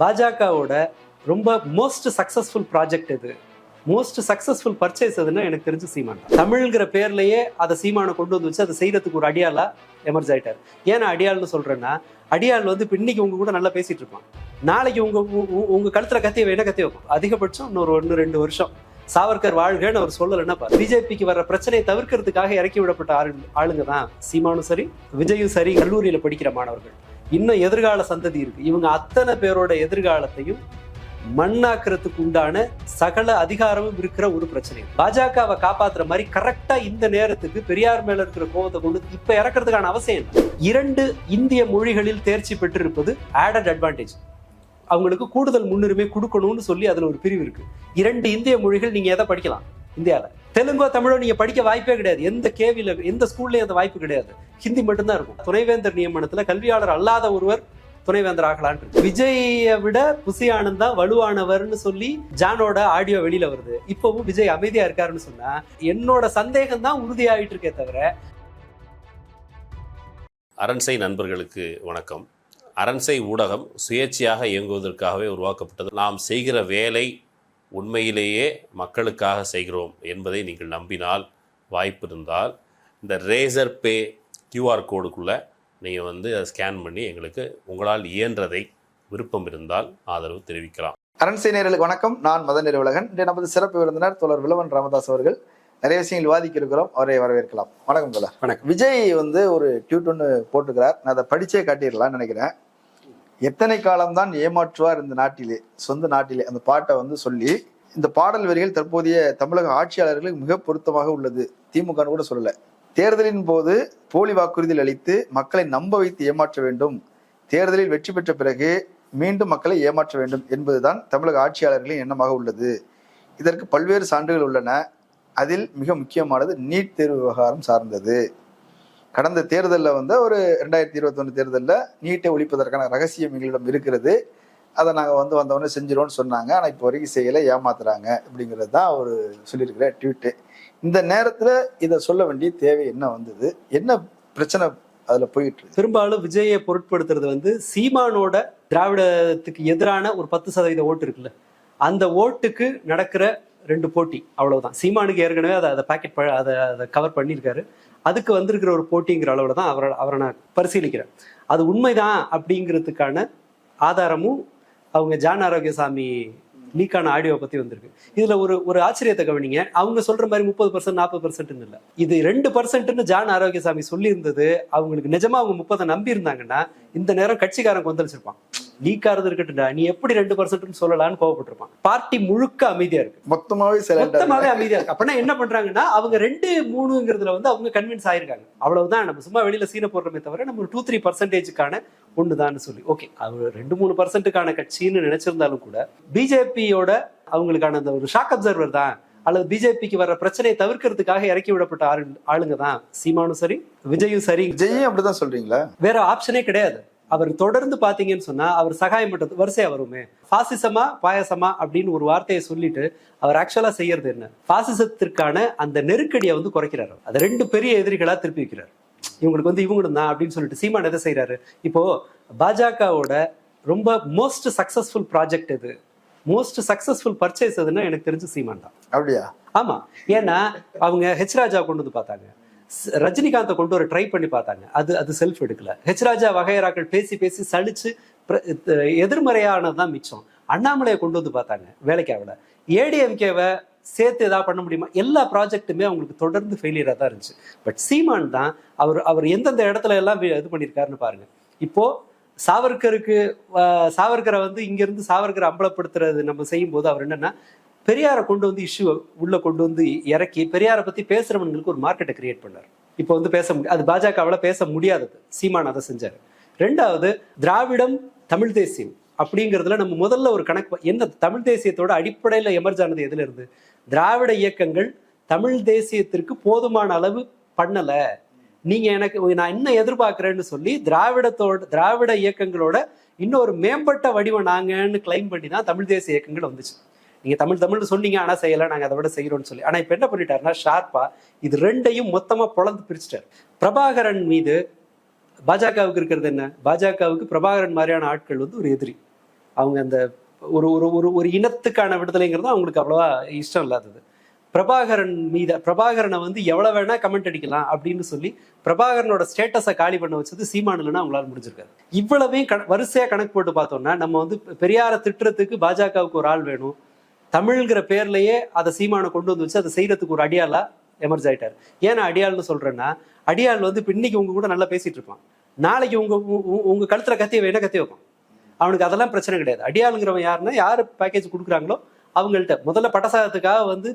பாஜகவோட ரொம்ப most successful project இது மோஸ்ட் சக்சஸ்ஃபுல் பர்ச்சேஸ் எதுன்னா எனக்கு தெரிஞ்சு சீமான் தமிழ்ங்கிற பேர்லயே அதை சீமானை கொண்டு வந்து வச்சு அதை செய்யறதுக்கு ஒரு அடியாளா எமர்ஜ் ஆயிட்டார். ஏன் நான் அடியாள்னு சொல்றேன்னா அடியாள் வந்து இன்னைக்கு உங்க கூட நல்லா பேசிட்டு இருப்பான். நாளைக்கு உங்க உங்க கழுத்துல கத்தி என்ன கத்தி வைக்கும் அதிகபட்சம் இன்னொரு ஒன்று ரெண்டு வருஷம். சாவர்கர் வாழ்கன்னு அவர் சொல்லலைன்னா பிஜேபிக்கு வர பிரச்சனையை தவிர்க்கிறதுக்காக இறக்கி விடப்பட்ட ஆளு ஆளுங்க தான் சீமானும் சரி விஜயும் சரி கல்லூரியில படிக்கிற மாணவர்கள். இன்னும் எதிர்கால சந்ததி இருக்கு. இவங்க அத்தனை பேரோட எதிர்காலத்தையும் மண்ணாக்குறதுக்கு உண்டான சகல அதிகாரமும் இருக்கிற ஒரு பிரச்சனை பாஜகவை காப்பாத்துற மாதிரி கரெக்டா இந்த நேரத்துக்கு பெரியார் மேல இருக்கிற கோபத்தை கொண்டு இப்ப இறக்குறதுக்கான அவசியம் இல்லை. இரண்டு இந்திய மொழிகளில் தேர்ச்சி பெற்றிருப்பது ஆடட் அட்வான்டேஜ் அவங்களுக்கு கூடுதல் முன்னுரிமை கொடுக்கணும்னு சொல்லி அதுல ஒரு பிரிவு இருக்கு. இரண்டு இந்திய மொழிகள் நீங்க எதை படிக்கலாம்? இந்தியால. தெலுங்கோ தமிழோ நீங்க படிக்க வாய்ப்பே கிடையாது. எந்த கேவியில் எந்த ஸ்கூல்லயும் அந்த வாய்ப்பு கிடையாது. ஹிந்தி மட்டும்தான் இருக்கும். துணைவேந்தர் நியமனத்துல கல்வியாளர் அல்லாத ஒருவர் துணைவேந்தர் ஆகலான் இருக்கு. விஜயை விட புசி ஆனந்த் தான் வலுவானவர்னு சொல்லி ஜானோட ஆடியோ வெளியில வருது. இப்பவும் விஜய் அமைதியா இருக்காருன்னு சொன்னா என்னோட சந்தேகம் தான் உறுதியாகிட்டு இருக்கே தவிர. அரண்சை நண்பர்களுக்கு வணக்கம். அரண்சை ஊடகம் சுயேட்சையாக இயங்குவதற்காகவே உருவாக்கப்பட்டது. நாம் செய்கிற வேலை உண்மையிலேயே மக்களுக்காக செய்கிறோம் என்பதை நீங்கள் நம்பினால் வாய்ப்பு இருந்தால் இந்த ரேசர் பே கியூஆர் கோடுக்குள்ளே நீங்கள் வந்து அதை ஸ்கேன் பண்ணி எங்களுக்கு உங்களால் இயன்றதை விருப்பம் இருந்தால் ஆதரவு தெரிவிக்கலாம். அரண்சை நேயர்களுக்கு வணக்கம். நான் மதன் நிறுவலகன் இன்று நமது சிறப்பு விருந்தினர் தோழர் விலவன் ராமதாஸ் அவர்கள். நிறைய விஷயங்கள் விவாதிக்க இருக்கிறோம் அவரை வரவேற்கலாம். வணக்கம் தோழர். வணக்கம். விஜய் வந்து ஒரு ட்வீட் ஒன்று போட்டுக்கிறார் நான் அதை படிச்சே காட்டிடலாம்னு நினைக்கிறேன். எத்தனை காலம்தான் ஏமாற்றுவார் இந்த நாட்டிலே சொந்த நாட்டிலே. அந்த பாட்டை வந்து சொல்லி இந்த பாடல் வரிகள் தற்போதைய தமிழக ஆட்சியாளர்களுக்கு மிக பொருத்தமாக உள்ளது. திமுக கூட சொல்லல. தேர்தலின் போது போலி வாக்குறுதிகள் அளித்து மக்களை நம்ப வைத்து ஏமாற்ற வேண்டும். தேர்தலில் வெற்றி பெற்ற பிறகு மீண்டும் மக்களை ஏமாற்ற வேண்டும் என்பதுதான் தமிழக ஆட்சியாளர்களின் எண்ணமாக உள்ளது. இதற்கு பல்வேறு சான்றுகள் உள்ளன. அதில் மிக முக்கியமானது நீட் தேர்வு விவகாரம் சார்ந்தது. கடந்த தேர்தலில் வந்து ஒரு ரெண்டாயிரத்தி இருபத்தொன்று தேர்தலில் நீட்டை ஒழிப்பதற்கான ரகசியம் எங்களிடம் இருக்கிறது. அதை நாங்கள் வந்து வந்தவொடனே செஞ்சிருவோம்னு சொன்னாங்க. ஆனால் இப்போ வரைக்கும் செய்யலை ஏமாத்துறாங்க அப்படிங்கிறது தான் அவர் சொல்லியிருக்கிற ட்வீட்டு. இந்த நேரத்தில் இதை சொல்ல வேண்டிய தேவை என்ன வந்தது? என்ன பிரச்சனை அதில் போயிட்டு இருக்கு? பெரும்பாலும் விஜயை பொருட்படுத்துறது வந்து சீமானோட திராவிடத்துக்கு எதிரான ஒரு பத்து சதவீத ஓட்டு இருக்குல்ல. அந்த ஓட்டுக்கு நடக்கிற ரெண்டு போட்டி அவ்வளவுதான். சீமானுக்கு ஏற்கனவே அதை அதை பாக்கெட் அதை அதை கவர் பண்ணியிருக்காரு. அதுக்கு வந்திருக்கிற ஒரு போட்டிங்கிற அளவில் தான் அவரை அவரை நான் பரிசீலிக்கிறேன். அது உண்மைதான் அப்படிங்கிறதுக்கான ஆதாரமும் அவங்க ஜான் ஆரோக்கியசாமி லீக்கான ஆடியோ பற்றி வந்திருக்கு. இதில் ஒரு ஒரு ஆச்சரியத்தை கவனிங்க. அவங்க சொல்கிற மாதிரி முப்பது பர்சன்ட் நாற்பது பர்சன்ட் இல்லை. இது ரெண்டு பர்சன்ட்னு ஜான் ஆரோக்கியசாமி சொல்லியிருந்தது. அவங்களுக்கு நிஜமாக அவங்க முப்பதை நம்பி இருந்தாங்கன்னா இந்த நேரம் கட்சிக்காரன் கொந்தளிச்சிருப்பான். லீக்காரது இருக்கட்டும்டா நீ எப்படி ரெண்டு பர்சன்ட்னு சொல்லலாம்னு கோவப்பட்டிருப்பான். பார்ட்டி முழுக்க அமைதியா இருக்கு. மொத்தமாகவே சில மொத்தமாவே அமைதியா இருக்கு. அப்படின்னா என்ன பண்றாங்கன்னா அவங்க ரெண்டு மூணுங்கிறதுல வந்து அவங்க கன்வின்ஸ் ஆயிருக்காங்க. அவ்வளவுதான். நம்ம சும்மா வெளியில சீன போடுறோமே தவிர நம்ம டூ த்ரீ பர்சன்டேஜுக்கான ஒண்ணுதான்னு சொல்லி. ஓகே அவர் ரெண்டு மூணு பர்சன்ட்டுக்கான கட்சின்னு நினைச்சிருந்தாலும் கூட பிஜேபியோட அவங்களுக்கான அந்த ஒரு ஷாக் அப்சர்வர் தான். அல்லது பிஜேபிக்கு வர்ற பிரச்சனையை தவிர்க்கிறதுக்காக இறக்கி விடப்பட்ட ஆளு ஆளுங்க தான் சீமானும் சரி விஜயும் சரி. விஜயும் அப்படிதான் சொல்றீங்களா? வேற ஆப்ஷனே கிடையாது. அவர் தொடர்ந்து பாத்தீங்கன்னு சொன்னா அவர் சகாயம் பண்றது வரிசையா வருமே. பாசிசமா பாயசமா அப்படின்னு ஒரு வார்த்தையை சொல்லிட்டு அவர் ஆக்சுவலா செய்யறது என்ன? பாசிசத்திற்கான அந்த நெருக்கடியை வந்து குறைக்கிறாரு. அது ரெண்டு பெரிய எதிரிகளா திருப்பி வைக்கிறார். இவங்களுக்கு வந்து இவங்களும் தான் அப்படின்னு சொல்லிட்டு சீமான் எதை செய்யறாரு இப்போ பாஜகவோட ரொம்ப மோஸ்ட் சக்சஸ்ஃபுல் ப்ராஜெக்ட் இது மோஸ்ட் சக்சஸ்ஃபுல் பர்ச்சேஸ் எதுன்னா எனக்கு தெரிஞ்சு சீமான் தான். அப்படியா? ஆமா. ஏன்னா அவங்க ஹெச் ராஜா கொண்டு வந்து பார்த்தாங்க. ரஜினிகாந்தை கொண்டு வர ட்ரை பண்ணி பார்த்தாங்க. அது அது செல்ஃப் எடுக்கல. ஹெச் ராஜா வகையராக்கள் பேசி பேசி சலிச்சு பிர- த- எதிர்மறையானதுதான் மிச்சம். அண்ணாமலையை கொண்டு வந்து பார்த்தாங்க வேலைக்கு ஆகல ஏடிஎம்கேவை சேர்த்து ஏதாவது பண்ண முடியுமா? எல்லா ப்ராஜெக்ட்டுமே அவங்களுக்கு தொடர்ந்து ஃபெயிலியராக தான் இருந்துச்சு. பட் சீமான் தான் அவர் அவர் எந்தெந்த இடத்துல எல்லாம் இது பண்ணியிருக்காருன்னு பாருங்க. இப்போ சாவர்கருக்கு சாவர்கரை வந்து இங்கிருந்து சாவர்கரை அம்பலப்படுத்துறது நம்ம செய்யும் போது அவர் என்னன்னா பெரியாரை கொண்டு வந்து இஷ்யூ உள்ள கொண்டு வந்து இறக்கி பெரியாரை பத்தி பேசுறவங்களுக்கு ஒரு மார்க்கெட்டை கிரியேட் பண்ணார். இப்போ வந்து பேச முடியாது அது பாஜகவில் பேச முடியாதது சீமான் அதை செஞ்சார். ரெண்டாவது திராவிடம் தமிழ் தேசியம் அப்படிங்கிறதுல நம்ம முதல்ல ஒரு கணக்கு என்ன தமிழ் தேசியத்தோட அடிப்படையில் எமர்ஜ் ஆனது எதுல இருந்து? திராவிட இயக்கங்கள் தமிழ் தேசியத்திற்கு போதுமான அளவு பண்ணலை. நீங்க எனக்கு நான் என்ன எதிர்பார்க்கிறேன்னு சொல்லி திராவிடத்தோட திராவிட இயக்கங்களோட இன்னொரு மேம்பட்ட வடிவம் நாங்கன்னு கிளைம் பண்ணி தான் தமிழ் தேசிய இயக்கங்கள் வந்துச்சு. நீங்க தமிழ் தமிழ் சொன்னீங்க ஆனா செய்யல நாங்க அதை விட செய்யறோம்னு சொல்லி. ஆனா இப்ப என்ன பண்ணிட்டாருன்னா ஷார்ப்பா இது ரெண்டையும் மொத்தமா பொழந்து பிரிச்சிட்டார். பிரபாகரன் மீது பாஜகவுக்கு இருக்கிறது என்ன? பாஜகவுக்கு பிரபாகரன் மாதிரியான ஆட்கள் வந்து ஒரு எதிரி. அவங்க அந்த ஒரு ஒரு ஒரு ஒரு இனத்துக்கான விடுதலைங்கிறது அவங்களுக்கு அவ்வளவா இஷ்டம் இல்லாதது. பிரபாகரன் மீத பிரபாகரனை வந்து எவ்வளவு வேணா கமெண்ட் அடிக்கலாம் அப்படின்னு சொல்லி பிரபாகரனோட ஸ்டேட்டஸை காலி பண்ண வச்சது சீமானுலன்னா அவங்களால முடிஞ்சிருக்காரு இவ்வளவையும் கண வரிசையா கணக்கு போட்டு பார்த்தோம்னா நம்ம வந்து பெரியார திட்டுறதுக்கு பாஜகவுக்கு ஒரு ஆள் வேணும். தமிழ்ங்கிற பேர்லயே அதை சீமானை கொண்டு வந்து வச்சு அதை செய்யறதுக்கு ஒரு அடியாளா எமர்ஜ் ஆயிட்டார். ஏன் அடியாள்னு சொல்றேன்னா அடியாள் வந்து இப்ப இன்னைக்கு உங்க கூட நல்லா பேசிட்டு இருப்பான். நாளைக்கு உங்க உங்க கழுத்துல கத்திய வேணா கத்தி வைப்பான் அவனுக்கு அதெல்லாம் பிரச்சனை கிடையாது. அடியாளுங்கிறவன் யாருன்னா யார் பேக்கேஜ் கொடுக்குறாங்களோ அவங்கள்ட்ட. முதல்ல பட்டசாதத்துக்காக வந்து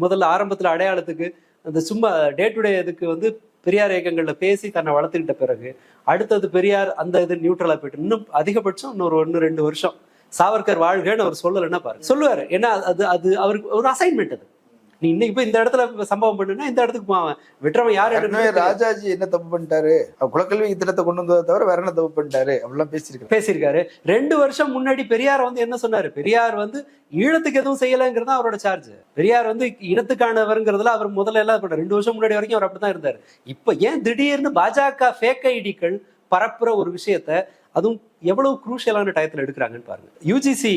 முதல்ல ஆரம்பத்துல அடையாளத்துக்கு அந்த சும்மா டே டு டே இதுக்கு வந்து பெரியார் இயக்கங்களில் பேசி தன்னை வளர்த்துக்கிட்ட பிறகு அடுத்தது பெரியார் அந்த இது நியூட்ரலாக போயிட்டு இன்னும் அதிகபட்சம் இன்னொரு ஒன்று ரெண்டு வருஷம் சாவர்கர் வாழ்கன்னு அவர் சொல்லலைன்னா பாரு சொல்லுவாரு. ஏன்னா அது அது அவருக்கு ஒரு அசைன்மெண்ட் அது. நீ இன்னைக்கு போய் இந்த இடத்துல சம்பவம் பண்ணுனா இந்த இடத்துக்கு போவான் யார் ஏற்கனவே ராஜாஜி என்ன தப்பு பண்ணிட்டாரு? குலக்கல்வி திட்டத்தை கொண்டு வந்ததை தவிர வேற என்ன தப்பு பண்ணிட்டாரு? அப்படிலாம் பேசியிருக்காரு. பேசியிருக்காரு. ரெண்டு வருஷம் முன்னாடி பெரியார் வந்து என்ன சொன்னாரு? பெரியார் வந்து ஈழத்துக்கு எதுவும் செய்யலைங்கிறது அவரோட சார்ஜ் பெரியார் வந்து இனத்துக்கானவருங்கிறதுல அவர் முதல்ல எல்லாம் ரெண்டு வருஷம் முன்னாடி வரைக்கும் அவர் அப்படித்தான் இருந்தார். இப்ப ஏன் திடீர்னு பாஜக ஃபேக் ஐடிக்கள் பரப்புற ஒரு விஷயத்த அதுவும் எவ்வளவு குரூஷியலான டயத்துல எடுக்கிறாங்கன்னு பாருங்க. யூஜிசி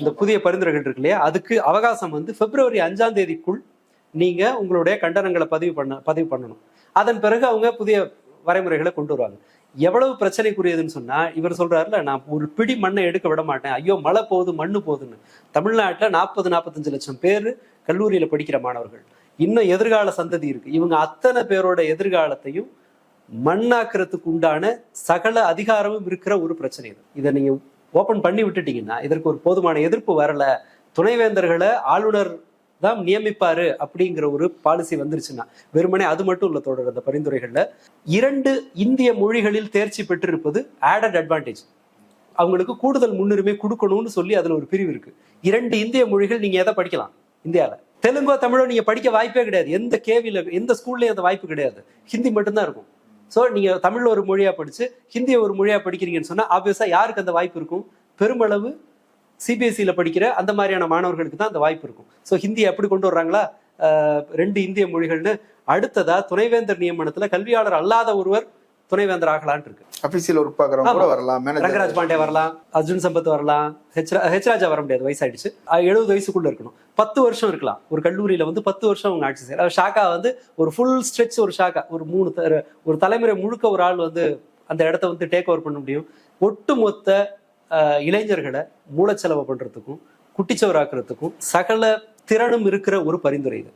இந்த புதிய பரிந்துரைகள் இருக்கு இல்லையா? அதுக்கு அவகாசம் வந்து பிப்ரவரி அஞ்சாம் தேதிக்குள் நீங்க உங்களுடைய கண்டனங்களை பதிவு பண்ண பதிவு பண்ணணும். அதன் பிறகு அவங்க புதிய வரைமுறைகளை கொண்டு வருவாங்க. எவ்வளவு பிரச்சனைக்குரியதுன்னு சொன்னா இவர் சொல்றாருல நான் ஒரு பிடி மண்ணை எடுக்க விட மாட்டேன். ஐயோ மழை போகுது மண்ணு போகுதுன்னு. தமிழ்நாட்டில் நாற்பது நாற்பத்தஞ்சு லட்சம் பேர் கல்லூரியில படிக்கிற மாணவர்கள். இன்னும் எதிர்கால சந்ததி இருக்கு. இவங்க அத்தனை பேரோட எதிர்காலத்தையும் மண்ணாக்குறதுக்கு உண்டான சகல அதிகாரமும் இருக்கிற ஒரு பிரச்சனை இது. இதை நீங்க ஓபன் பண்ணி விட்டுட்டீங்கன்னா இதற்கு ஒரு போதுமான எதிர்ப்பு வரல. துணைவேந்தர்களை ஆளுநர் தான் நியமிப்பாரு அப்படிங்கிற ஒரு பாலிசி வந்துருச்சுன்னா வெறுமனே அது மட்டும் இல்லை தொடர் அந்த பரிந்துரைகள்ல. இரண்டு இந்திய மொழிகளில் தேர்ச்சி பெற்றிருப்பது ஆடட் அட்வான்டேஜ் அவங்களுக்கு கூடுதல் முன்னுரிமை கொடுக்கணும்னு சொல்லி அதுல ஒரு பிரிவு இருக்கு. இரண்டு இந்திய மொழிகள் நீங்க எதை படிக்கலாம்? இந்தியாவில தெலுங்கோ தமிழோ நீங்க படிக்க வாய்ப்பே கிடையாது. எந்த கேவில எந்த ஸ்கூல்லயும் அந்த வாய்ப்பு கிடையாது. ஹிந்தி மட்டும்தான் இருக்கும். ஸோ நீங்கள் தமிழில் ஒரு மொழியாக படித்து ஹிந்தியை ஒரு மொழியாக படிக்கிறீங்கன்னு சொன்னால் ஆப்வியஸாக யாருக்கு அந்த வாய்ப்பு இருக்கும்? பெருமளவு சிபிஎஸ்சியில் படிக்கிற அந்த மாதிரியான மாணவர்களுக்கு தான் அந்த வாய்ப்பு இருக்கும். ஸோ ஹிந்தி எப்படி கொண்டு வர்றாங்களா? ரெண்டு இந்திய மொழிகள்னு. அடுத்ததா துணைவேந்தர் நியமனத்தில் கல்வியாளர் அல்லாத ஒருவர் துணைவேந்தர் ஆகலான் இருக்கு அபிசியல் ஒர்க் கூட ஆமா. வரலாம் ரங்கராஜ் பாண்டே வரலாம் அர்ஜுன் சம்பத் வரலாம் ஹெச் ராஜா வர முடியாது வயசாயிடுச்சு. எழுபது வயசுக்குள்ள இருக்கணும். பத்து வருஷம் இருக்கலாம். ஒரு கல்லூரியில வந்து பத்து வருஷம் அவங்க ஆட்சி செய்யலாம் ஷாக்கா வந்து ஒரு ஃபுல் ஸ்ட்ரெச் ஒரு ஷாக்கா. ஒரு மூணு ஒரு தலைமுறை முழுக்க ஒரு ஆள் வந்து அந்த இடத்த வந்து டேக் ஓவர் பண்ண முடியும். ஒட்டுமொத்த இளைஞர்களை மூலச்செலவு பண்றதுக்கும் குட்டிச்சவராக்குறதுக்கும் சகல திறனும் இருக்கிற ஒரு பரிந்துரை இது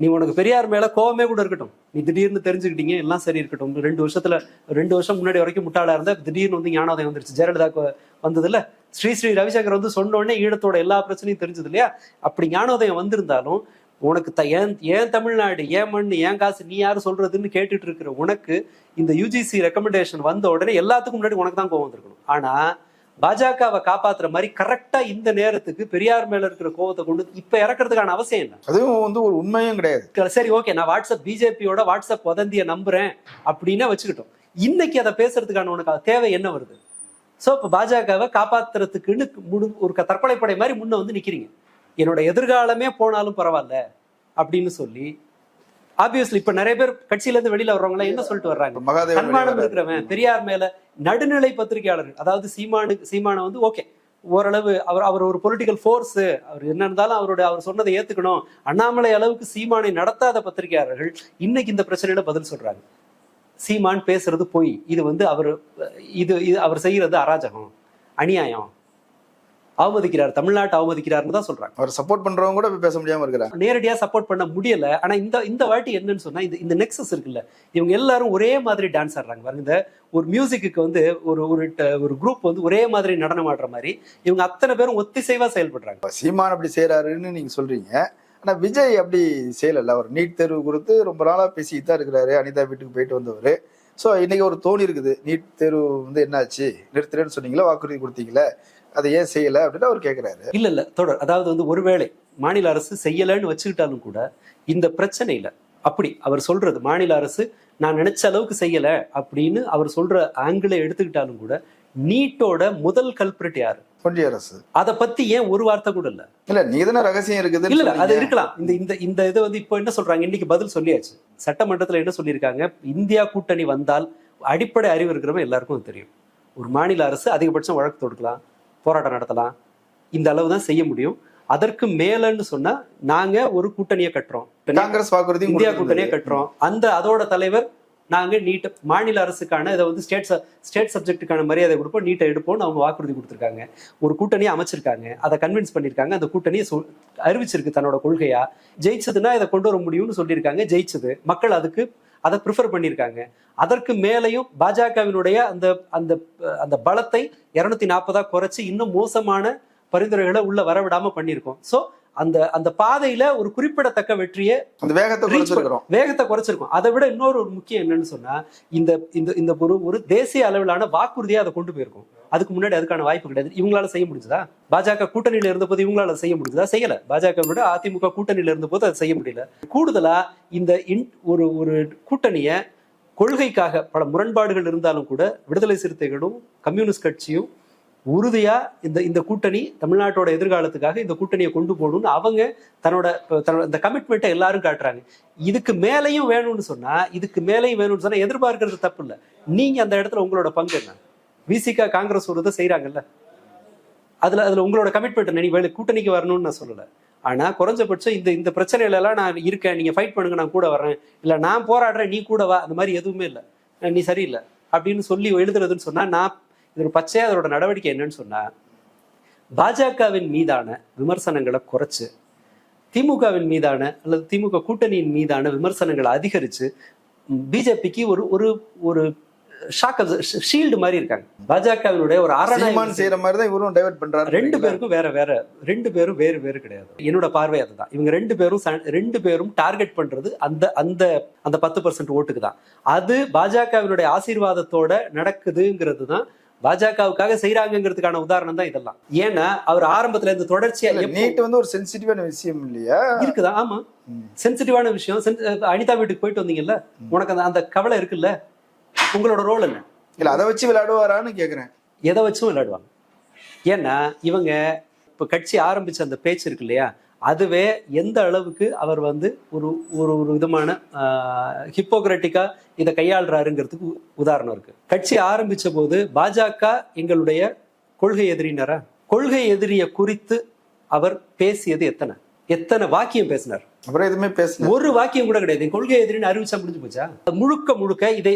நீ உனக்கு பெரியார் மேல கோவமே கூட இருக்கட்டும். நீ திடீர்னு தெரிஞ்சுக்கிட்டீங்க எல்லாம் சரி இருக்கட்டும். ரெண்டு வருஷத்துல ரெண்டு வருஷம் முன்னாடி வரைக்கும் முட்டாளா இருந்தா திடீர்னு வந்து ஞானோதயம் வந்துருச்சு. ஜெயலலிதாக்கு வந்தது இல்ல ஸ்ரீ ஸ்ரீ ரவிசங்கர் வந்து சொன்னோடனே ஈழத்தோட எல்லா பிரச்சனையும் தெரிஞ்சது இல்லையா? அப்படி ஞானோதயம் வந்திருந்தாலும் உனக்கு த ஏன் ஏன் தமிழ்நாடு ஏன் மண் ஏன் காசு நீ யாரு சொல்றதுன்னு கேட்டுட்டு இருக்கிற உனக்கு இந்த யூஜிசி ரெக்கமெண்டேஷன் வந்த உடனே எல்லாத்துக்கும் முன்னாடி உனக்கு தான் கோவம் வந்திருக்கணும். ஆனா பாஜகவை காப்பாத்துற மாதிரி கரெக்டா இந்த நேரத்துக்கு பெரியார் மேல இருக்கிற கோவத்தை கொண்டு இப்ப இறக்குறதுக்கான அவசியம் இல்லை. அதுவும் வந்து ஒரு உண்மையும் கிடையாது. சரி ஓகே நான் வாட்ஸ்அப் பிஜேபியோட வாட்ஸ்அப் வதந்திய நம்புறேன் அப்படின்னே வச்சுக்கிட்டோம். இன்னைக்கு அதை பேசுறதுக்கான உனக்கு தேவை என்ன வருது? சோ இப்ப பாஜகவை காப்பாத்துறதுக்குன்னு முழு ஒரு தற்கொலைப்படை மாதிரி முன்ன வந்து நிக்கிறீங்க. என்னோட எதிர்காலமே போனாலும் பரவாயில்ல அப்படின்னு சொல்லி ஆப்வியஸ்லி இப்ப நிறைய பேர் கட்சியில இருந்து வெளியில வர்றவங்க என்ன சொல்லிட்டு வர்றாங்க? மகாதேவன் தன்மானம் இருக்கிறவன் பெரியார் மேல நடுநிலை பத்திரிகையாளர்கள் அதாவது சீமானு சீமானை வந்து ஓகே ஓரளவு அவர் அவர் ஒரு பொலிட்டிக்கல் ஃபோர்ஸ் அவர் என்ன இருந்தாலும் அவரோட அவர் சொன்னதை ஏத்துக்கணும். அண்ணாமலை அளவுக்கு சீமானை நடத்தாத பத்திரிகையாளர்கள் இன்னைக்கு இந்த பிரச்சனையில பதில் சொல்றாங்க. சீமான் பேசுறது பொய். இது வந்து அவர் இது இது அவர் செய்யறது அராஜகம் அநியாயம். அவமதிக்கிறார் தமிழ்நாட்டை அவமதிக்கிறார்னு தான் சொல்றாங்க. அவர் சப்போர்ட் பண்றவங்க கூட பேச முடியாம இருக்கிறாங்க. நேரடியா சப்போர்ட் பண்ண முடியல. ஆனா இந்த இந்த வாட்டி என்னன்னு சொன்னா இந்த இந்த நெக்ஸஸ் இருக்குல்ல இவங்க எல்லாரும் ஒரே மாதிரி டான்ஸ் ஆடுறாங்க. பாருங்க இந்த ஒரு மியூசிக்கு வந்து ஒரு ஒரு ஒரு குரூப் வந்து ஒரே மாதிரி நடனம் ஆடுற மாதிரி இவங்க அத்தனை பேரும் ஒத்திசைவா செயல்படுறாங்க. சீமான் அப்படி செய்யறாருன்னு நீங்க சொல்றீங்க. ஆனா விஜய் அப்படி செய்யல அவர் நீட் தேர்வு குறித்து ரொம்ப நாளா பேசிக்கிட்டு தான் இருக்கிறாரு. அனிதா வீட்டுக்கு போயிட்டு வந்தவர். ஸோ இன்னைக்கு ஒரு தோணி இருக்குது. நீட் தேர்வு வந்து என்னாச்சு? நிறுத்துறேன்னு சொன்னீங்களா? வாக்குறுதி கொடுத்தீங்களே? அதை ஏன் செய்யல அப்படின்னு அவர் கேட்கிறாரு இல்ல இல்ல தொடர் அதாவது வந்து ஒருவேளை மாநில அரசு செய்யலைன்னு வச்சுக்கிட்டாலும் கூட இந்த பிரச்சனையில அப்படி அவர் சொல்றது மாநில அரசு நான் நினைச்ச அளவுக்கு செய்யல அப்படின்னு அவர் சொல்ற ஆங்கிளை எடுத்துக்கிட்டாலும் கூட நீட்டோட முதல் கல்பிரிட் யாரு? ஒன்றிய அரசு. அதை பத்தி ஏன் ஒரு வார்த்தை கூட இல்ல? இல்ல நீதானே ரகசியம் இருக்குது இல்ல இல்ல அது இருக்கலாம். இந்த இந்த இந்த இது வந்து இப்போ என்ன சொல்றாங்க? இன்னைக்கு பதில் சொல்லியாச்சு. சட்டமன்றத்துல என்ன சொல்லியிருக்காங்க? இந்தியா கூட்டணி வந்தால் அடிப்படை அறிவு இருக்கிறவங்க எல்லாருக்கும் தெரியும். ஒரு மாநில அரசு அதிகபட்சம் வழக்கு தொடுக்கலாம். போராட்டம் நடத்தலாம். இந்த அளவு தான் செய்ய முடியும். அதற்கு மேலன்னு சொன்னா நாங்க ஒரு கூட்டணியை கட்டுறோம். காங்கிரஸ் வாக்குறுதி இந்தியா கூட்டணியை கட்டுறோம். அந்த அதோட தலைவர் நாங்க நீட் மாநில அரசுக்கான இதை வந்து ஸ்டேட் ஸ்டேட் சப்ஜெக்ட்டுக்கான மரியாதை கொடுப்போம் நீட்டை எடுப்போம்னு அவங்க வாக்குறுதி கொடுத்துருக்காங்க. ஒரு கூட்டணியை அமைச்சிருக்காங்க. அதை கன்வின்ஸ் பண்ணியிருக்காங்க. அந்த கூட்டணியை அறிவிச்சிருக்கு தன்னோட கொள்கையா. ஜெயிச்சதுன்னா இதை கொண்டு வர முடியும்னு சொல்லியிருக்காங்க. ஜெயிச்சது. மக்கள் அதுக்கு அதை ப்ரிஃபர் பண்ணியிருக்காங்க. அதற்கு மேலேயும் பாஜகவினுடைய அந்த அந்த அந்த பலத்தை இருநூத்தி நாற்பதா குறைச்சு இன்னும் மோசமான பரிந்துரைகளை உள்ள வரவிடாம பண்ணியிருக்கோம். ஸோ அந்த அந்த பாதையில ஒரு குறிப்பிடத்தக்க வெற்றியை அந்த வேகத்தை குறைச்சிருக்கிறோம். வேகத்தை குறைச்சிருக்கும். அதை விட இன்னொரு ஒரு முக்கியம் என்னன்னு சொன்னா இந்த இந்த இந்த ஒரு ஒரு தேசிய அளவிலான வாக்குறுதியை அதை கொண்டு போயிருக்கும். அதுக்கு முன்னாடி அதுக்கான வாய்ப்பு கிடையாது. இவங்களால செய்ய முடிஞ்சதா? பாஜக கூட்டணியில இருந்தபோது இவங்களால செய்ய முடிஞ்சதா? செய்யல. பாஜகவோட அதிமுக கூட்டணியில இருந்தபோது அதை செய்ய முடியல. கூடுதலா இந்த இன்- ஒரு ஒரு கூட்டணிய கொள்கைக்காக பல முரண்பாடுகள் இருந்தாலும் கூட விடுதலை சிறுத்தைகளும் கம்யூனிஸ்ட் கட்சியும் உறுதியா இந்த இந்த கூட்டணி தமிழ்நாட்டோட எதிர்காலத்துக்காக இந்த கூட்டணியை கொண்டு போகணும்னு அவங்க தன்னோட தன்னோட இந்த கமிட்மெண்ட்டை எல்லாரும் காட்டுறாங்க. இதுக்கு மேலையும் வேணும்னு சொன்னா இதுக்கு மேலையும் வேணும்னு சொன்னா எதிர்பார்க்கறது தப்பு இல்லை. நீங்க அந்த இடத்துல உங்களோட பங்கு என்ன? விசிகா காங்கிரஸ் ஒரு இதை செய்கிறாங்கல்ல அதில் அதில் உங்களோட கமிட்மெண்ட் நீ வேலை கூட்டணிக்கு வரணும்னு நான் சொல்லலை. ஆனால் குறைஞ்சபட்சம் இந்த இந்த பிரச்சனைகளெல்லாம் நான் இருக்கேன். நீங்கள் ஃபைட் பண்ணுங்க நான் கூட வரேன் இல்லை நான் போராடுறேன் நீ கூட வா. அந்த மாதிரி எதுவுமே இல்லை. நீ சரியில்லை. அப்படின்னு சொல்லி எழுதுறதுன்னு சொன்னால் நான் இது பச்சையாக அதோட நடவடிக்கை என்னன்னு சொன்னால் பாஜகவின் மீதான விமர்சனங்களை குறைச்சு திமுகவின் மீதான அல்லது திமுக கூட்டணியின் மீதான விமர்சனங்களை அதிகரித்து பிஜேபிக்கு ஒரு ஒரு ஒரு ஷாக் ஷீல்டு மாதிரி இருக்காங்க. பாஜகவினுடைய ஒரு அரணாய் செய்யற மாதிரி தான் இவரும் டைவர்ட் பண்றாரு ரெண்டு பேருக்கும் வேற வேற ரெண்டு பேரும் வேறு வேறு கிடையாது. என்னோட பார்வை அதுதான். இவங்க ரெண்டு பேரும் ரெண்டு பேரும் டார்கெட் பண்றது அந்த அந்த அந்த பத்து பர்சன்ட் ஓட்டுக்கு தான். அது பாஜகவினுடைய ஆசீர்வாதத்தோட நடக்குதுங்கிறது தான் பாஜகவுக்காக செய்யறாங்கிறதுக்கான உதாரணம் தான் இதெல்லாம். ஏன்னா அவர் ஆரம்பத்துல இந்த தொடர்ச்சியா நீட் வந்து ஒரு சென்சிட்டிவான விஷயம் இல்லையா? இருக்குதா? ஆமா. சென்சிட்டிவான விஷயம். அனிதா வீட்டுக்கு போயிட்டு வந்தீங்கல்ல? உனக்கு அந்த அந்த கவலை இருக்குல்ல? உங்களோட ரோல் என்ன? இல்ல அதை வச்சு விளையாடுவாரான்னு கேக்குறேன். எதை வச்சும் விளையாடுவாங்க? ஏன்னா இவங்க இப்போ கட்சி ஆரம்பிச்ச அந்த பேச்சு இருக்கு இல்லையா? அதுவே எந்த அளவுக்கு அவர் வந்து ஒரு ஒரு ஒரு விதமான ஹிப்போக்ரட்டிக்கா இதை கையாளுறாருங்கிறதுக்கு உதாரணம் இருக்கு. கட்சி ஆரம்பிச்ச போது பாஜக எங்களுடைய கொள்கை எதிரினரா? கொள்கை எதிரிய குறித்து அவர் பேசியது எத்தனை? எத்தனை வாக்கியம் பேசினார்? அப்புறம் எதுவுமே பேச ஒரு வாக்கியம் கூட கிடையாது. கொள்கை எதிரின்னு அறிவிச்சா முடிஞ்சு போச்சா? முழுக்க முழுக்க இதை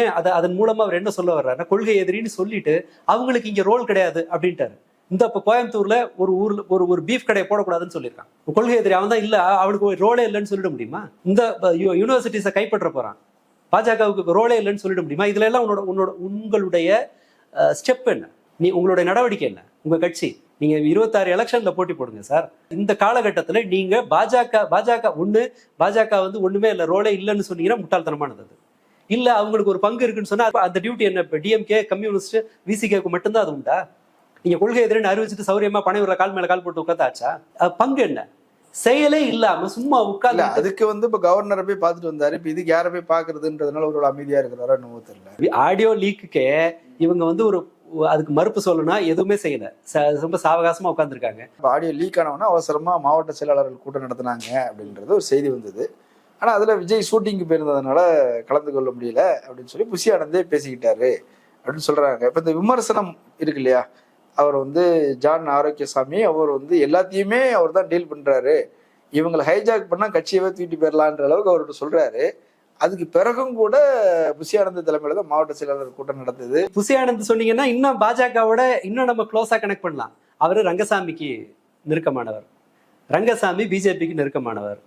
ஏன் அதை அதன் மூலமா அவர் என்ன சொல்ல வர்றாருன்னா கொள்கை எதிரின்னு சொல்லிட்டு அவங்களுக்கு இங்க ரோல் கிடையாது அப்படின்ட்டாரு. இந்த இப்ப கோயம்புத்தூர்ல ஒரு ஊர்ல ஒரு ஒரு பீஃப் கடையை போடக்கூடாதுன்னு சொல்லியிருக்கான். கொள்கை எதிரி அவன் தான் இல்ல அவனுக்கு ஒரு ரோலே இல்லைன்னு சொல்லிட முடியுமா? இந்த யூனிவர்சிட்டிஸை கைப்பற்ற போறான். பாஜகவுக்கு ரோலே இல்லைன்னு சொல்லிட முடியுமா? இதுல எல்லாம் உன்னோட உன்னோட உங்களுடைய ஸ்டெப் என்ன? நீ உங்களுடைய நடவடிக்கை என்ன? உங்க கட்சி? நீங்க இருபத்தாறு எலெக்ஷன்ல போட்டி போடுங்க சார் இந்த காலகட்டத்துல நீங்க பாஜக பாஜக ஒண்ணு பாஜக வந்து ஒண்ணுமே இல்ல ரோலே இல்லைன்னு சொன்னீங்கன்னா முட்டாள்தனமானது. அது இல்ல அவங்களுக்கு ஒரு பங்கு இருக்குன்னு சொன்னா அந்த டியூட்டி என்ன? இப்ப டிஎம்கே கம்யூனிஸ்ட் விசிகேக்கு மட்டும்தான் அது உண்டா? நீங்க கொள்கை எதிரின்னு அறிவிச்சிட்டு சௌரியமா பனையூர்ல கால் மேல கால் போட்டு உட்காந்தாச்சா? பங்கு என்ன? செயலே இல்லாம சும்மா உட்கார்ந்து அதுக்கு வந்து இப்ப கவர்னரை போய் பார்த்துட்டு வந்தாரு. இப்ப இதுக்கு யாரை போய் பாக்குறதுன்றதுனால ஒரு அமைதியா இருக்கிறாரா என்னமோ தெரியல. ஆடியோ லீக்குக்கே இவங்க வந்து ஒரு அதுக்கு மறுப்பு சொல்லணும்னா எதுவுமே செய்யல. ச- ரொம்ப சாவகாசமா உட்காந்துருக்காங்க ஆடியோ லீக் ஆனவொன்னா அவசரமா மாவட்ட செயலாளர்கள் கூட்டம் நடத்தினாங்க அப்படின்றது ஒரு செய்தி வந்தது. ஆனா அதுல விஜய் ஷூட்டிங்க்கு போயிருந்ததுனால கலந்து கொள்ள முடியல அப்படின்னு சொல்லி புசி ஆனந்தே பேசிக்கிட்டாரு அப்படின்னு சொல்றாங்க. இப்ப இந்த விமர்சனம் இருக்கு இல்லையா? அவர் வந்து ஜான் ஆரோக்கியசாமி அவர் வந்து எல்லாத்தையுமே அவர் தான் டீல் பண்றாரு. இவங்களை ஹைஜாக் பண்ணா கட்சியவே தூக்கிட்டு போயிடலான்ற அளவுக்கு அவர்கிட்ட சொல்றாரு. அதுக்கு பிறகும் கூட புசி தலைமையில தான் மாவட்ட செயலாளர் கூட்டம் நடந்தது. புசி சொன்னீங்கன்னா இன்னும் பாஜகவோட இன்னும் நம்ம க்ளோஸா கனெக்ட் பண்ணலாம். அவரு ரங்கசாமிக்கு நெருக்கமானவர். ரங்கசாமி பிஜேபிக்கு நெருக்கமானவர்.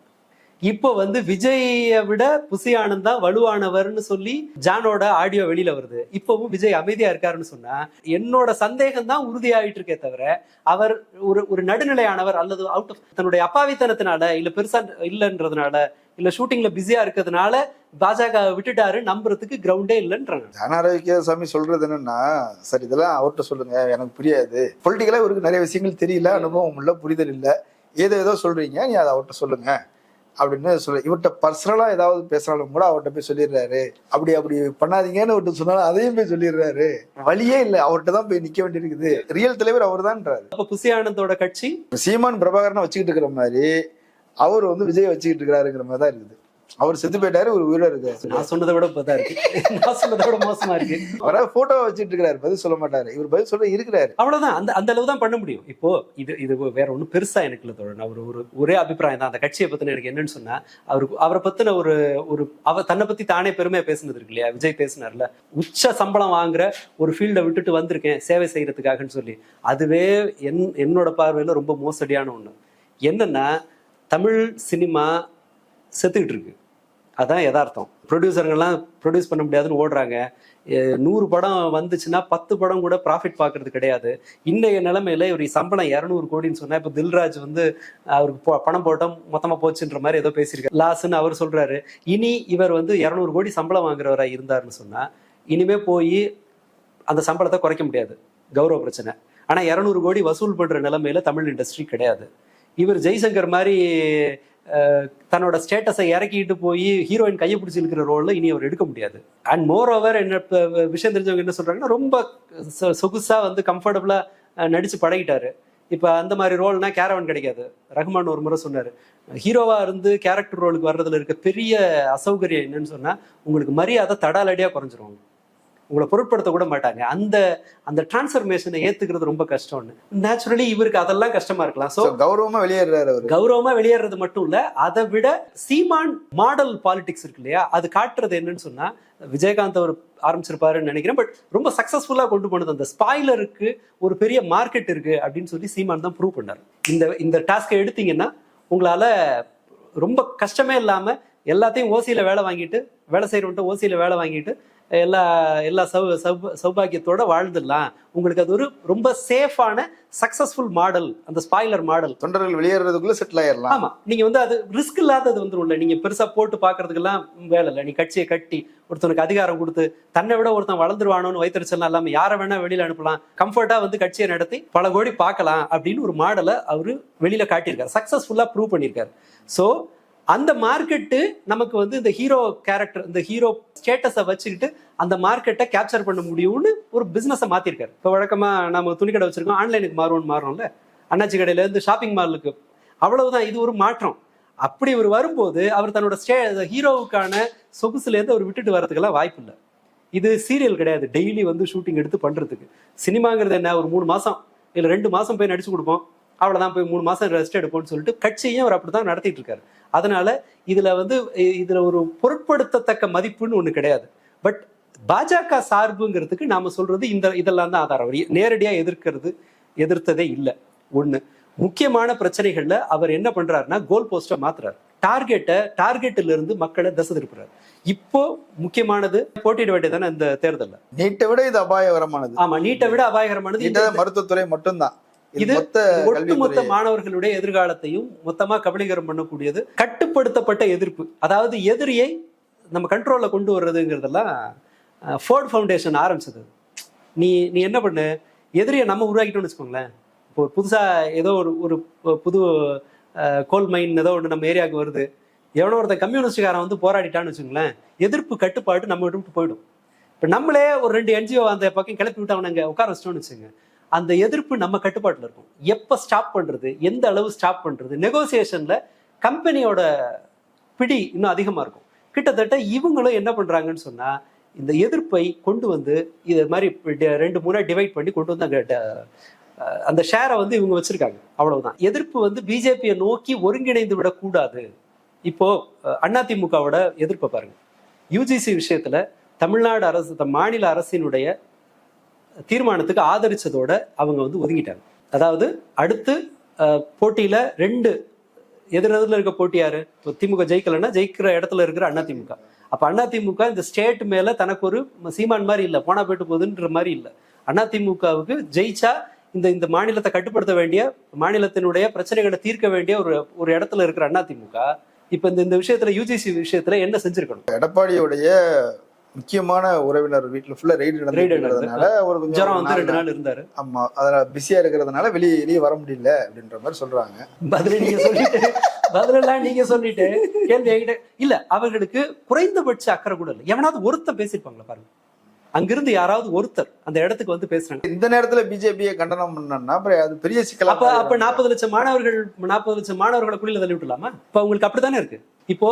இப்போ வந்து விஜயை விட புசி தான் வலுவானவர்னு சொல்லி ஜானோட ஆடியோ வெளியில வருது. இப்பவும் விஜய் அமைதியா இருக்காருன்னு சொன்னா என்னோட சந்தேகம் தான் உறுதியாயிட்டு இருக்கே தவிர அவர் ஒரு ஒரு நடுநிலையானவர் அல்லது அவுட் ஆஃப் தன்னுடைய அப்பாவித்தனத்தினால இல்ல பெருசா இல்லைன்றதுனால இல்ல ஷூட்டிங்ல பிஸியா இருக்கிறதுனால பாஜக விட்டுட்டாரு நம்புறதுக்கு கிரவுண்டே இல்லைன்றாங்க. ஜானாரோக்கிய சாமி சொல்றது என்னன்னா சார் இதெல்லாம் அவர்கிட்ட சொல்லுங்க எனக்கு புரியாது. பொலிட்டிக்கலா இவருக்கு நிறைய விஷயங்கள் தெரியல அனுபவம் இல்ல புரிதல் இல்ல. ஏதோ ஏதோ சொல்றீங்க நீ அதை அவர்கிட்ட சொல்லுங்க. அப்படின்னு சொல்ல இவர்கிட்ட பர்சனலா ஏதாவது பேசினாலும் கூட அவர்கிட்ட போய் சொல்லிடுறாரு. அப்படி அப்படி பண்ணாதீங்கன்னு அவர்கிட்ட சொன்னாலும் அதையும் போய் சொல்லிடுறாரு. வழியே இல்லை அவர்கிட்ட தான் போய் நிக்க வேண்டியிருக்குது. ரியல் தலைவர் அவர் தான்ன்றாரு அப்ப புசி ஆனந்தோட கட்சி? சீமான் பிரபாகரனை வச்சுக்கிட்டு இருக்கிற மாதிரி அவர் வந்து விஜய் வச்சுக்கிட்டு இருக்கிறாருங்கிற மாதிரி தான் இருக்குது. அவர் செத்து போயிட்டாரு ஒரு உயிரோட இருக்காரு. நான் சொன்னதை விட இப்பதான் இருக்கு. நான் சொன்னதை விட மோசமா இருக்கு. அவரை போட்டோ வச்சிட்டு இருக்காரு பதில் சொல்ல மாட்டாரு. இவர் பதில் சொல்ல இருக்கிறாரு. அவ்வளவுதான். அந்த அந்த அளவு தான் பண்ண முடியும். இப்போ இது இது வேற ஒண்ணும் பெருசா எனக்கு இல்லை தோழன் அவர் ஒரு ஒரே அபிப்பிராயம் தான். அந்த கட்சியை பத்தின எனக்கு என்னன்னு சொன்னா அவருக்கு அவரை பத்தின ஒரு ஒரு அவர் தன்னை பத்தி தானே பெருமையா பேசுனது இருக்கு இல்லையா? விஜய் பேசினார்ல. உச்ச சம்பளம் வாங்குற ஒரு ஃபீல்டை விட்டுட்டு வந்திருக்கேன் சேவை செய்யறதுக்காகன்னு சொல்லி. அதுவே என் என்னோட பார்வையில ரொம்ப மோசடியான ஒண்ணு. என்னன்னா தமிழ் சினிமா செத்துக்கிட்டு இருக்கு அதான் யதார்த்தம். ப்ரொடியூசருங்கெல்லாம் ப்ரொடியூஸ் பண்ண முடியாதுன்னு ஓடுறாங்க. நூறு படம் வந்துச்சுன்னா பத்து படம் கூட ப்ராஃபிட் பார்க்கறது கிடையாது. இன்றைய நிலைமையில இவர் சம்பளம் இரநூறு கோடின்னு சொன்னால் இப்போ தில்ராஜ் வந்து அவருக்கு பணம் போட்டோம் மொத்தமாக போச்சுன்ற மாதிரி ஏதோ பேசியிருக்காரு. லாஸ்ன்னு அவர் சொல்கிறாரு இனி இவர் வந்து இரநூறு கோடி சம்பளம் வாங்குறவராக இருந்தாருன்னு சொன்னால் இனிமே போய் அந்த சம்பளத்தை குறைக்க முடியாது. கௌரவ பிரச்சனை. ஆனால் இரநூறு கோடி வசூல் பண்ணுற நிலைமையில தமிழ் இண்டஸ்ட்ரி கிடையாது. இவர் ஜெய்சங்கர் மாதிரி தன்னோட ஸ்டேட்டஸை இறக்கிட்டு போய் ஹீரோயின் கையை பிடிச்சி இருக்கிற ரோலில் இனி அவர் எடுக்க முடியாது. அண்ட் மோர் ஓவர் என்ன விஷயம் தெரிஞ்சவங்க என்ன சொல்கிறாங்கன்னா ரொம்ப சொ- வந்து கம்ஃபர்டபுளாக நடித்து பழகிட்டாரு. இப்போ அந்த மாதிரி ரோல்னா கேரவன் கிடைக்காது. ரஹ்மான் ஒரு முறை சொன்னார் ஹீரோவாக இருந்து கேரக்டர் ரோலுக்கு வர்றதுல இருக்க பெரிய அசௌகரியம் என்னன்னு சொன்னால் உங்களுக்கு மரியாதை தடாலடியாக குறைஞ்சிருவாங்க உங்களை பொருட்படுத்த கூட மாட்டாங்க. அந்த அந்த டிரான்ஸ்ஃபர்மேஷனை ஏத்துக்கிறது ரொம்ப கஷ்டம்னு. நேச்சுரலி இவருக்கு அதெல்லாம் கஷ்டமா இருக்கலாம். சோ So, கௌரவமா வெளியேறாரு அவரு. கௌரவமா வெளியேறது மட்டும் இல்ல அதை விட சீமான் மாடல் பாலிடிக்ஸ் இருக்கு இல்லையா? அது காட்டுறது என்னன்னு சொன்னா விஜயகாந்த் அவர் ஆரம்பிச்சிருப்பாருன்னு நினைக்கிறேன். பட் ரொம்ப சக்சஸ்ஃபுல்லா கொண்டு போனது அந்த ஸ்பாய்லருக்கு ஒரு பெரிய மார்க்கெட் இருக்கு அப்படின்னு சொல்லி சீமான் தான் ப்ரூவ் பண்ணார். இந்த இந்த டாஸ்கை எடுத்தீங்கன்னா உங்களால ரொம்ப கஷ்டமே இல்லாம எல்லாத்தையும் ஓசியில வேலை வாங்கிட்டு வேலை செய்யறவன்ட்ட ஓசியில வேலை வாங்கிட்டு எல்லா எல்லா சௌ சௌப- சௌபாக்கியத்தோட வாழ்ந்துடலாம். உங்களுக்கு அது ஒரு ரொம்ப சேஃபான சக்சஸ்ஃபுல் மாடல் அந்த ஸ்பாய்லர் மாடல் தொண்டர்கள் வெளியேறதுக்குள்ள செட்டில் ஆயிடலாம் ஆமா. நீங்க வந்து அது ரிஸ்க் இல்லாதது வந்துரும்ல. நீங்க பெருசா போட்டு பாக்குறதுக்கெல்லாம் வேலை இல்லை. நீ கட்சியை கட்டி ஒருத்தனுக்கு அதிகாரம் கொடுத்து தன்னை விட ஒருத்தன் வளர்ந்துருவானோன்னு வைத்தறிச்சலாம் இல்லாம யாரை வேணா வெளியில அனுப்பலாம். கம்ஃபர்ட்டா வந்து கட்சியை நடத்தி பல கோடி பார்க்கலாம் அப்படின்னு ஒரு மாடலை அவரு வெளியில காட்டியிருக்காரு. சக்சஸ்ஃபுல்லா ப்ரூவ் பண்ணியிருக்காரு. சோ அந்த மார்க்கெட்டு நமக்கு வந்து இந்த ஹீரோ கேரக்டர் இந்த ஹீரோ ஸ்டேட்டஸை வச்சுக்கிட்டு அந்த மார்க்கெட்டை கேப்சர் பண்ண முடியும்னு ஒரு பிஸ்னஸை மாத்திருக்காரு. இப்போ வழக்கமாக நம்ம துணிக்கடை வச்சிருக்கோம் ஆன்லைனுக்கு மாறுவோம்னு மாறும்ல அண்ணாச்சி கடையில இருந்து ஷாப்பிங் மாலுக்கு அவ்வளவுதான் இது ஒரு மாற்றம். அப்படி இவர் வரும்போது அவர் தன்னோட ஸ்டே ஹீரோவுக்கான சொகுசுல இருந்து அவர் விட்டுட்டு வர்றதுக்கெல்லாம் வாய்ப்பு இல்லை. இது சீரியல் கிடையாது. டெய்லி வந்து ஷூட்டிங் எடுத்து பண்றதுக்கு. சினிமாங்கிறது என்ன? ஒரு மூணு மாசம் இல்லை ரெண்டு மாசம் போய் நடிச்சு கொடுப்போம். அவ்வளவுதான் போய் மூணு மாசம் ரெஸ்ட் எடுப்போம்னு சொல்லிட்டு கட்சியையும் அவர் அப்படிதான் நடத்திட்டு இருக்காரு. அதனால இதுல வந்து இதுல ஒரு பொருட்படுத்தத்தக்க மதிப்புன்னு ஒண்ணு கிடையாது. பட் பாஜக சார்புங்கிறதுக்கு நாம சொல்றது இந்த இதெல்லாம் தான் ஆதாரம். அவர் நேரடியா எதிர்க்கிறது எதிர்த்ததே இல்லை. ஒண்ணு முக்கியமான பிரச்சனைகள்ல அவர் என்ன பண்றாருன்னா கோல் போஸ்டை மாத்துறாரு. டார்கெட்டை டார்கெட்ல இருந்து மக்களை தசை திருப்புறாரு. இப்போ முக்கியமானது போட்டியிட வேண்டியதானே இந்த தேர்தல்ல? நீட்டை விட இது அபாயகரமானது. ஆமா நீட்டை விட அபாயகரமானது. மருத்துவத்துறை மட்டும்தான். இது இது மொத்த ஒட்டுமொத்த மாணவர்களுடைய எதிர்காலத்தையும் மொத்தமா கபலீகரம் பண்ணக்கூடியது. கட்டுப்படுத்தப்பட்ட எதிர்ப்பு. அதாவது எதிரியை நம்ம கண்ட்ரோல்ல கொண்டு வர்றதுங்கிறதெல்லாம் ஃபோர்ட் ஃபவுண்டேஷன் ஆரம்பிச்சது. நீ நீ என்ன பண்ணு? எதிரியை நம்ம உருவாக்கிட்டோம்னு வச்சுக்கோங்களேன். இப்போ புதுசா ஏதோ ஒரு ஒரு புது கோல் மைன் ஏதோ ஒன்று நம்ம ஏரியாவுக்கு வருது. எவனோ ஒருத்தன் கம்யூனிஸ்டுக்காரன் வந்து போராடிட்டான்னு வச்சுக்கோங்களேன். எதிர்ப்பு கட்டுப்பாடு நம்ம விட்டு போயிடும். இப்போ நம்மளே ஒரு ரெண்டு என்ஜிஓ அந்த பக்கம் கிளப்பி விட்டு அவனை அங்கே உட்கார வச்சிட்டோம்னு வச்சுங்க அந்த எதிர்ப்பு நம்ம கட்டுப்பாட்டில் இருக்கும். எப்போ ஸ்டாப் பண்ணுறது எந்த அளவு ஸ்டாப் பண்ணுறது நெகோசியேஷனில் கம்பெனியோட பிடி இன்னும் அதிகமாக இருக்கும். கிட்டத்தட்ட இவங்களும் என்ன பண்ணுறாங்கன்னு சொன்னால் இந்த எதிர்ப்பை கொண்டு வந்து இது மாதிரி ரெண்டு மூணாக டிவைட் பண்ணி கொண்டு வந்து அங்கே அந்த ஷேரை வந்து இவங்க வச்சுருக்காங்க. அவ்வளவுதான். எதிர்ப்பு வந்து பிஜேபியை நோக்கி ஒருங்கிணைந்து விடக்கூடாது. இப்போ அதிமுகவோட எதிர்ப்பை பாருங்க. யூஜிசி விஷயத்தில் தமிழ்நாடு அரசு த- மாநில அரசினுடைய தீர்மானத்துக்கு ஆதரிச்சதோட அவங்க வந்து ஒதுங்கிட்டாங்க. அதாவது அடுத்து போட்டியில ரெண்டு எதிரெதிரில் இருக்க போட்டி யாரு? இப்போ திமுக ஜெயிக்கலன்னா ஜெயிக்கிற இடத்துல இருக்கிற அண்ணா திமுக. அப்ப திமுக இந்த ஸ்டேட் மேல தனக்கு ஒரு சீமான் மாதிரி இல்லை போனா போயிட்டு போகுதுன்ற மாதிரி இல்லை. அண்ணா திமுகவுக்கு ஜெயிச்சா இந்த இந்த மாநிலத்தை கட்டுப்படுத்த வேண்டிய மாநிலத்தினுடைய பிரச்சனைகளை தீர்க்க வேண்டிய ஒரு ஒரு இடத்துல இருக்கிற அதிமுக இப்ப இந்த இந்த விஷயத்துல யூஜிசி விஷயத்துல என்ன செஞ்சிருக்கணும்? எடப்பாடியுடைய முக்கியமான உறவினர் வீட்டுல ஃபுல்லா ரெய்டு நடந்துருக்கிறதுனால ஒரு கொஞ்சம் வந்து ரெண்டு நாள் இருந்தாரு. ஆமா அதுல பிஸியா இருக்கிறதுனால வெளியே வெளியே வர முடியல அப்படின்ற மாதிரி சொல்றாங்க. பதில நீங்க சொல்லிட்டு பதிலெல்லாம் நீங்க சொல்லிட்டு கேள்வி என்கிட்ட இல்ல அவர்களுக்கு குறைந்தபட்ச அக்கறை கூட இல்லை. எவனாவது ஒருத்தர் பேசியிருப்பாங்களா பாருங்க. அங்கிருந்து யாராவது ஒருத்தர் அந்த இடத்துக்கு வந்து பேசுறாங்க. இந்த நேரத்துல பிஜேபியை கண்டனம் பண்ணா அது பெரிய சிக்கலா அப்ப அப்ப நாற்பது லட்சம் மாணவர்கள் நாற்பது லட்சம் மாணவர்களை குழியில தள்ளி விட்டுலாமா இப்ப உங்களுக்கு அப்படித்தானே இருக்கு. இப்போ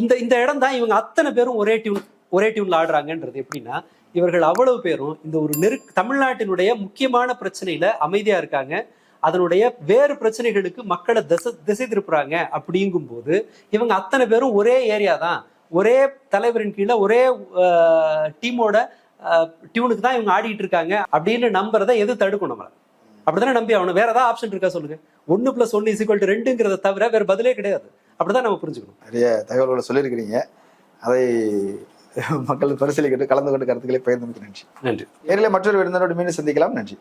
இந்த இந்த இடம் தான் இவங்க அத்தனை பேரும் ஒரே டியூன் ஒரே டியூன்ல ஆடுறாங்கன்றது எப்படின்னா இவர்கள் அவ்வளவு பேரும் இந்த ஒரு நெருக் தமிழ்நாட்டினுடைய முக்கியமான பிரச்சனையில அமைதியா இருக்காங்க. அதனுடைய வேறு பிரச்சனைகளுக்கு மக்களை திசை திசை திருப்புறாங்க அப்படிங்கும்போது இவங்க அத்தனை பேரும் ஒரே ஏரியா தான். ஒரே தலைவரின் கீழே ஒரே டீமோட டியூனுக்கு தான் இவங்க ஆடிட்டு இருக்காங்க அப்படின்னு நம்புறதை எது தடுக்கும் நம்மள? அப்படித்தானே நம்பி ஆகணும். வேற ஏதாவது ஆப்ஷன் இருக்கா சொல்லுங்க. ஒன்னு பிளஸ் ஒன்னு இசிக்வல் டு ரெண்டுங்கிறத தவிர வேற பதிலே கிடையாது. அப்படிதான் நம்ம புரிஞ்சுக்கணும். நிறைய தகவல்களை சொல்லியிருக்கிறீங்க. அதை மக்கள் பரிசீலிக்கிட்டு கலந்து கொண்டு கருத்துக்களை பகிர்ந்து நன்றி. நன்றி. நேரில் மற்றொரு விருந்தினரோடு மீண்டும் சந்திக்கலாம். நன்றி.